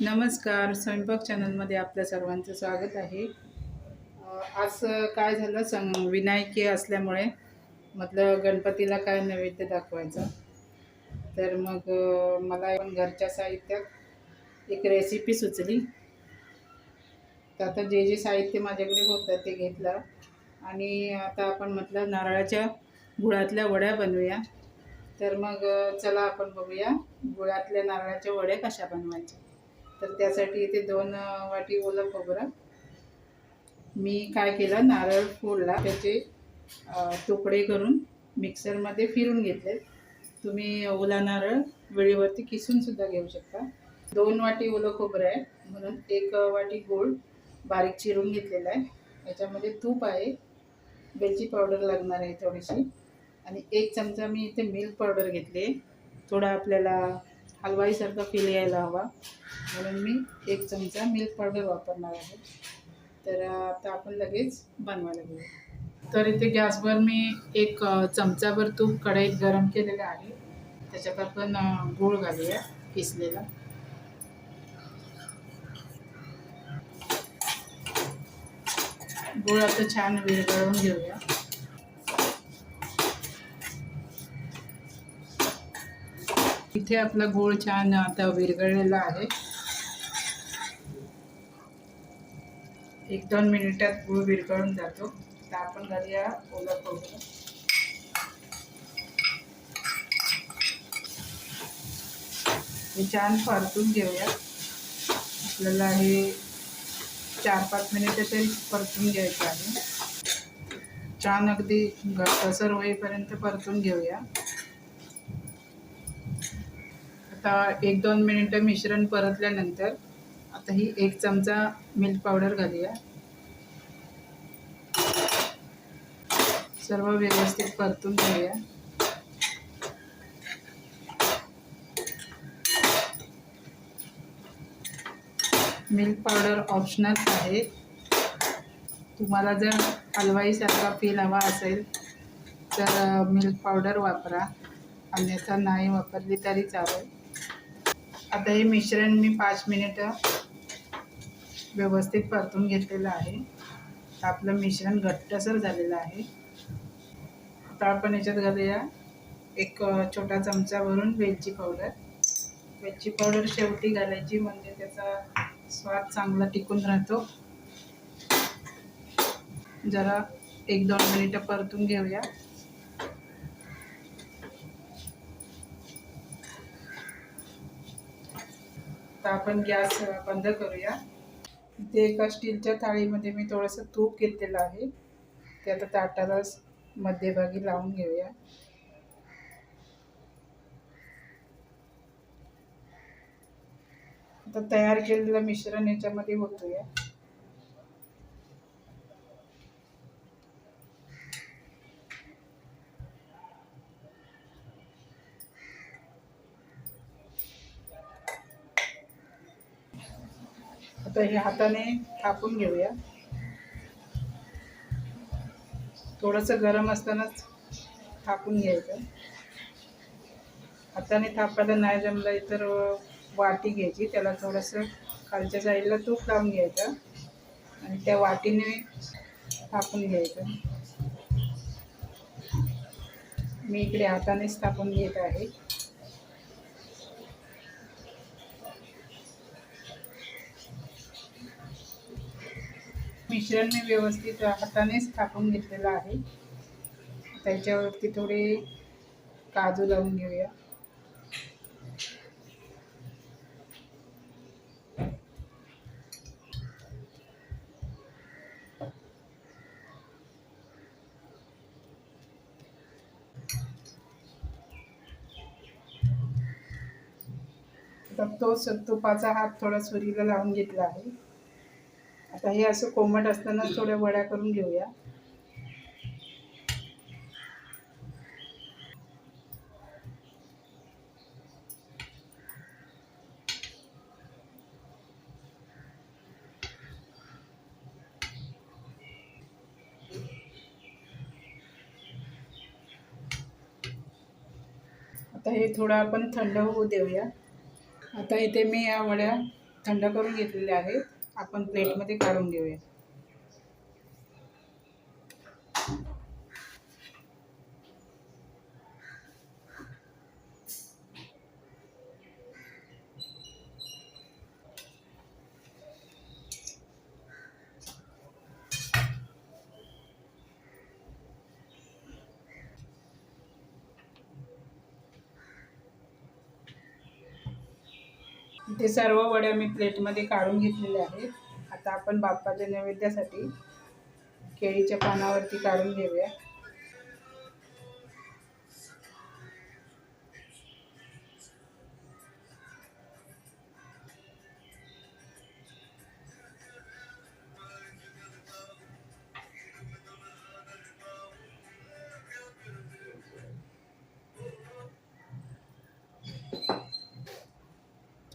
नमस्कार स्वयंपाक चॅनलमध्ये आपल्या सर्वांचं स्वागत आहे. आज काय झालं? सं विनायकी असल्यामुळे म्हटलं गणपतीला काय नैवेद्य दाखवायचं? तर मग मला पण घरच्या साहित्यात एक रेसिपी सुचली. तर आता जे जे साहित्य माझ्याकडे होतं ते घेतलं. आणि आता आपण म्हटलं नारळाच्या गुळातल्या वड्या बनवूया. तर मग चला आपण बघूया गुळातल्या नारळाच्या वड्या कशा बनवायच्या. तर त्यासाठी इथे दोन वाटी ओलं खोबरं. मी काय केलं नारळ फोडला. त्याचे तुकडे करून मिक्सरमध्ये फिरून घेतले. तुम्ही ओला नारळ वेळेवरती किसूनसुद्धा घेऊ शकता. दोन वाटी ओलं खोबरं आहे. म्हणून एक वाटी गोड बारीक चिरून घेतलेला आहे. याच्यामध्ये तूप आहे. वेलची पावडर लागणार आहे थोडीशी. आणि एक चमचा मी इथे मिल्क पावडर घेतली आहे. थोडा आपल्याला हलवाईसारखा फील यायला हवा. म्हणून मी एक चमचा मिल्क पावडर वापरणार आहे. तर आता आपण लगेच बनवायला घेऊ. तर इथे गॅसवर मी एक चमचाभर तूप कढईत गरम केलेलं आहे. त्याच्यात आपण गूळ घालूया किसलेला. गूळ आता छान विरघळवून घेऊया. इथे आपला गूळ छान आता विरघळलेला आहे. एक दोन मिनिटात गूळ विरघळून जातो. तर आपण घालूया ओला खोबरं हे छान परतून घेऊया. आपल्याला हे चार पाच मिनिटं तरी परतून घ्यायचं आहे. छान अगदी घसर होईपर्यंत परतून घेऊया. आता एक दोन मिनिटं मिश्रण परतल्यानंतर आता ही एक चमचा मिल्क पावडर घालूया. सर्व व्यवस्थित परतून घेऊया. मिल्क पावडर ऑप्शनल आहे. तुम्हाला जर हलवाईसारखा फील हवा असेल तर मिल्क पावडर वापरा. अन्यथा नाही वापरली तरी चालेल. आता हे मिश्रण मी पाच मिनिटं व्यवस्थित परतून घेतलेलं आहे. आपलं मिश्रण घट्टसर झालेलं आहे. आता आपण याच्यात घालूया एक छोटा चमचा भरून वेलची पावडर. वेलची पावडर शेवटी घालायची म्हणजे त्याचा स्वाद चांगला टिकून राहतो. जरा एक दोन मिनिटं परतून घेऊया. आता आपण गॅस बंद करूया. इथे एका स्टीलच्या थाळीमध्ये मी थोडंसं तूप घेतलेलं आहे. ते आता ताटाला मध्यभागी लावून घेऊया. आता तयार केलेलं मिश्रण याच्यामध्ये होतोया आता हे हाताने थापून घेऊया. थोडंसं गरम असतानाच थापून घ्यायचं. हाताने थापायला नाही जमलं तर वाटी घ्यायची. त्याला थोडंसं खालच्या साईडला तूप लावून घ्यायचं आणि त्या वाटीने थापून घ्यायचं. मी इकडे हातानेच थापून घेत आहे. मिश्रण मी व्यवस्थित हातानेच थापून घेतलेलं आहे. त्याच्यावरती थोडे काजू लावून घेऊया. आता तो स- तुपाचा हात थोडा सुरीला लावून घेतला आहे. आता हे असं कोमट असताना थोड्या वड्या करून घेऊया. आता हे थोडं आपण थंड होऊ देऊया. आता इथे मी या वड्या थंड करून घेतलेल्या आहेत. आपण प्लेटमध्ये काढून घेऊया. हे सर्व वड्या मी प्लेटमध्ये काढून घेतलेल्या आहेत. आता आपण बाप्पाच्या नैवेद्यासाठी केळीच्या पानावरती काढून घेऊया.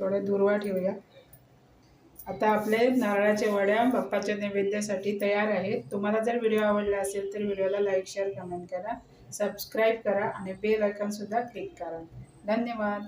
थोडे दुर्वा ठेवूया. आता आपले नारळाच्या वड्या बाप्पाच्या नैवेद्यासाठी तयार आहेत. तुम्हाला जर व्हिडिओ आवडला असेल तर व्हिडिओला लाईक शेअर कमेंट करा. सबस्क्राईब करा आणि बेल आयकॉनसुद्धा क्लिक करा. धन्यवाद.